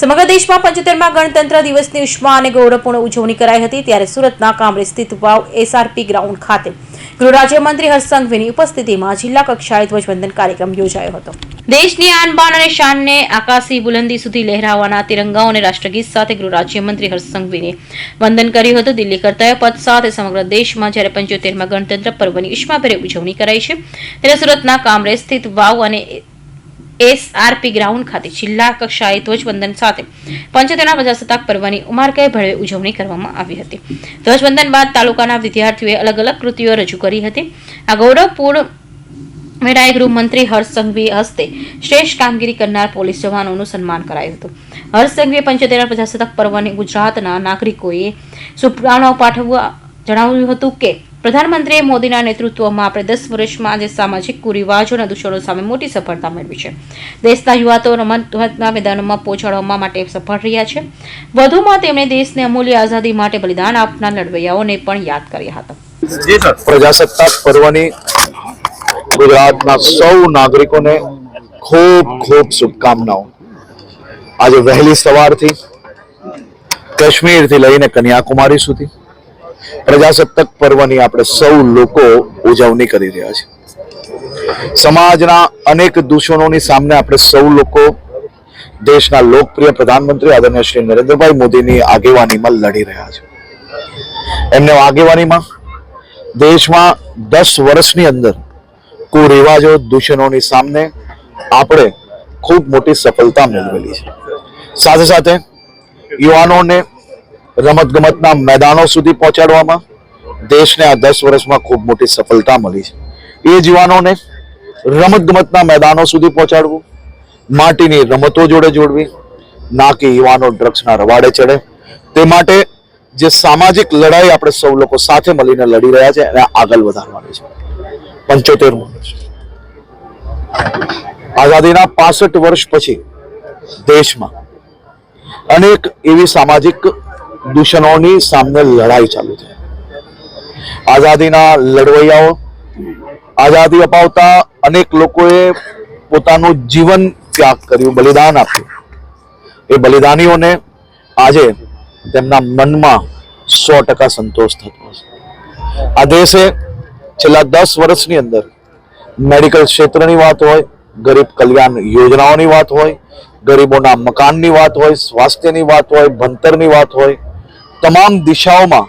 સમગ્ર દેશમાં પંચોતેરમાં ગણતંત્ર દિવસની ઉષ્મા અને ગૌરવપૂર્ણ ઉજવણી કરાઈ હતી ત્યારે સુરતના કામરેજ સ્થિત વાવ એસઆરપી ગ્રાઉન્ડ ખાતે ગૃહ રાજ્યમંત્રી હર્ષસંઘવીની ઉપસ્થિતિમાં જિલ્લા કક્ષાએ ધ્વજવંદન કાર્યક્રમ યોજાયો હતો. દેશની આન બાન અને શાનને આકાશી બુલંદી સુધી લહેરાવાના તિરંગાઓ અને રાષ્ટ્રગીત સાથે ગૃહ રાજ્યમંત્રી હર્ષસંઘવીને વંદન કર્યું હતું. દિલ્હી કરતા પદ સાથે સમગ્ર દેશમાં જ્યારે પંચોતેરમાં ગણતંત્ર પર્વની ઉષ્માભેર ઉજવણી કરાઈ છે, ત્યારે સુરતના કામરેજ સ્થિત વાવ અને એસઆરપી ગ્રાઉન્ડ ખાતે જિલ્લા કક્ષાએ ધ્વજવંદન સાથે પંચોતેરના પ્રજાસત્તાક પર્વની ઉમારકય ભળે ઉજવણી કરવામાં આવી હતી. ધ્વજવંદન બાદ તાલુકાના વિદ્યાર્થીઓએ અલગ અલગ કૃતિઓ રજૂ કરી હતી. આ ગૌરવપૂર્ણ મેળાએ ગૃહમંત્રી હર્ષ સંઘવી હસ્તે શ્રેષ્ઠ કામગીરી કરનાર પોલીસ જવાનોનું સન્માન કરાયું હતું. હર્ષ સંઘવીએ પંચોતેરના પ્રજાસત્તાક પર્વની ગુજરાતના નાગરિકોએ શુભકામનાઓ પાઠવવા જણાવ્યું હતું કે પ્રધાનમંત્રી મોદીના નેતૃત્વમાં આપણે દસ વર્ષમાં આજે સામાજિક કુરિવાજો અને દુષણો સામે મોટી સફળતા મેળવી છે. દેશના યુવાતો રમતગમતના મેદાનોમાં પહોંચાડવા માટે સફળ રહ્યા છે. વધુમાં તેમણે દેશને અમૂલ્ય આઝાદી માટે બલિદાન આપનાર લડવૈયાઓને પણ યાદ કર્યા હતા. પ્રજાસત્તાક પર્વની ગુજરાતના સૌ નાગરિકોને ખૂબ ખૂબ શુભકામનાઓ. આજે વહેલી સવારથી કાશ્મીરથી લઈને કન્યાકુમારી સુધી પ્રજાસત્તાક પર્વની આપણે સૌ લોકો ઉજવણી કરી રહ્યા છે. સમાજના અનેક દૂષણોની સામે આપણે સૌ લોકો દેશના લોકપ્રિય પ્રધાનમંત્રી આદરણીય શ્રી નરેન્દ્રભાઈ મોદીની આગેવાનીમાં લડી રહ્યા છે. એમને આગેવાનીમાં દેશમાં દસ વર્ષની અંદર કુરિવાજો દૂષણોની સામે આપણે ખૂબ મોટી સફળતા મેળવેલી છે. સાથે સાથે યુવાનોને રમત ગમતના મેદાનો સુધી પહોંચાડવામાં દેશને આ દસ વર્ષમાં ખૂબ મોટી સફળતા મળી છે. એ જ યુવાનોને રમત ગમતના મેદાનો સુધી પહોંચાડવું, માટીની રમતો જોડે જોડવી ના કે યુવાનો ડ્રગ્સના રવાડે ચડે, તે માટે જે સામાજિક લડાઈ આપણે સૌ લોકો સાથે મળીને લડી રહ્યા છે, એને આગળ વધારવાની છે. પંચોતેર વર્ષ. આઝાદીના પાસઠ વર્ષ પછી દેશમાં અનેક એવી સામાજિક દૂષણોની સામે લડાઈ ચાલુ છે. આઝાદીના લડવૈયાઓ, આઝાદી અપાવતા અનેક લોકોએ પોતાનું જીવન ત્યાગ કર્યું, બલિદાન આપ્યું. એ બલિદાનીઓને આજે તેમના મનમાં સો ટકા સંતોષ થતો હશે. આ દેશે છેલ્લા દસ વર્ષની અંદર મેડિકલ ક્ષેત્રની વાત હોય, ગરીબ કલ્યાણ યોજનાઓની વાત હોય, ગરીબોના મકાનની વાત હોય, સ્વાસ્થ્યની વાત હોય, ભણતરની વાત હોય તમામ દિશાઓમાં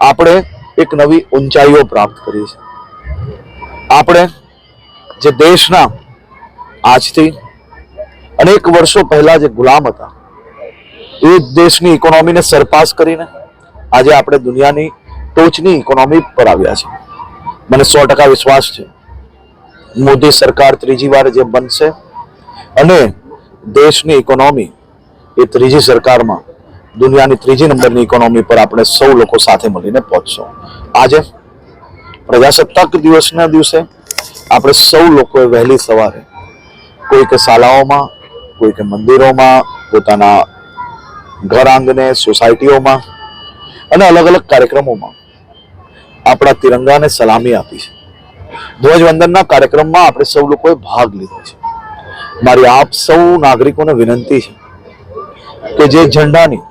આપણે એક નવી ઊંચાઈઓ પ્રાપ્ત કરી છે. આપણે જે દેશના આજથી અનેક વર્ષો પહેલાં જે ગુલામ હતા, એ દેશની ઇકોનોમીને સરપાસ કરીને આજે આપણે દુનિયાની ટોચની ઇકોનોમી પર આવ્યા છે. મને સો ટકા વિશ્વાસ છે. મોદી સરકાર ત્રીજી વાર જે બનશે અને દેશની ઇકોનોમી એ ત્રીજી સરકારમાં દુનિયાની ત્રીજી નંબરની ઇકોનોમી પર આપણે સૌ લોકો સાથે મળીને પહોંચશું. આજે પ્રજાસત્તાક દિવસના દિવસે આપણે સૌ લોકોએ વહેલી સવારે કોઈક શાળાઓમાં કોઈ કે મંદિરોમાં, પોતાના ઘર આંગણે, સોસાયટીઓમાં અને અલગ અલગ કાર્યક્રમોમાં આપણા તિરંગાને સલામી આપી છે. ધ્વજવંદનના કાર્યક્રમમાં આપણે સૌ લોકોએ ભાગ લીધો છે. મારી આપ સૌ નાગરિકોને વિનંતી છે કે જે ઝંડાની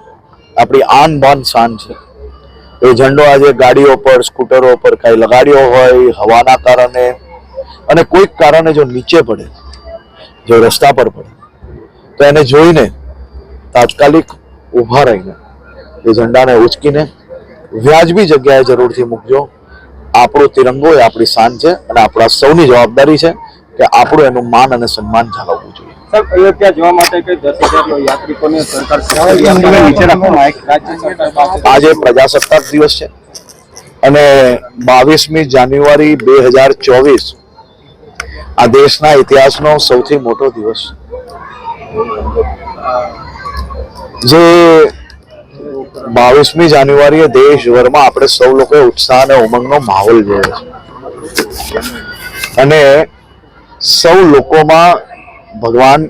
આપણી આન બાન શાન છે. એ ઝંડો આજે ગાડીઓ પર, સ્કૂટરો પર કાંઈ લગાડ્યો હોય, હવાના કારણે અને કોઈક કારણે જો નીચે પડે, જો રસ્તા પર પડે, તો એને જોઈને તાત્કાલિક ઊભા રહીને એ ઝંડાને ઉચકીને વ્યાજબી જગ્યાએ જરૂરથી મૂકજો. આપણો તિરંગો એ આપણી શાન છે અને આપણા સૌની જવાબદારી છે કે આપણું એનું માન અને સન્માન જાળવવું જોઈએ. સાહેબ અયોધ્યા જવા માટે કઈ દસ હજાર યાત્રિકોને સરકાર આજે પ્રજાસત્તાક દિવસ છે. અને બાવીસમી જાન્યુઆરી બે હજાર ચોવીસ આ દેશના ઇતિહાસનો સૌથી મોટો દિવસ જે બાવીસમી જાન્યુઆરીએ દેશભરમાં આપણે સૌ લોકોએ ઉત્સાહ અને ઉમંગનો માહોલ જોયો છે. અને સૌ લોકોમાં ભગવાન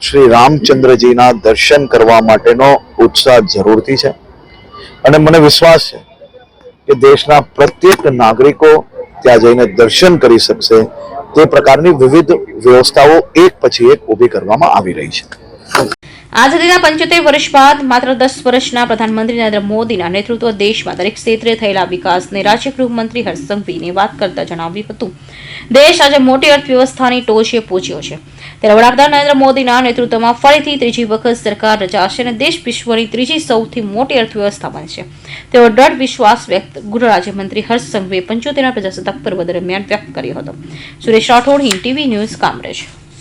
શ્રી રામચંદ્રજીના દર્શન કરવા માટેનો ઉત્સાહ જરૂરથી છે. અને મને વિશ્વાસ છે કે દેશના પ્રત્યેક નાગરિકો ત્યાં જઈને દર્શન કરી શકશે તે પ્રકારની વિવિધ વ્યવસ્થાઓ એક પછી એક ઊભી કરવામાં આવી રહી છે. આઝાદીના પંચોતેર વર્ષ બાદ માત્ર દસ વર્ષના પ્રધાનમંત્રી નરેન્દ્ર મોદીના નેતૃત્વ દેશમાં દરેક ક્ષેત્રે થયેલા વિકાસને રાજ્ય ગૃહમંત્રી હર્ષ વાત કરતા જણાવ્યું હતું. દેશ આજે મોટી અર્થવ્યવસ્થાની ટોચે પહોંચ્યો છે. ત્યારે વડાપ્રધાન નરેન્દ્ર મોદીના નેતૃત્વમાં ફરીથી ત્રીજી વખત સરકાર રચાશે અને દેશ વિશ્વની ત્રીજી સૌથી મોટી અર્થવ્યવસ્થા બનશે તેવો દ્રઢ વિશ્વાસ વ્યક્ત ગૃહ રાજ્યમંત્રી હર્ષ સંઘવીએ પંચોતેરના પ્રજાસત્તાક પર્વ દરમિયાન વ્યક્ત કર્યો હતો. Suresh Rathod, Hind TV news, Kamrej.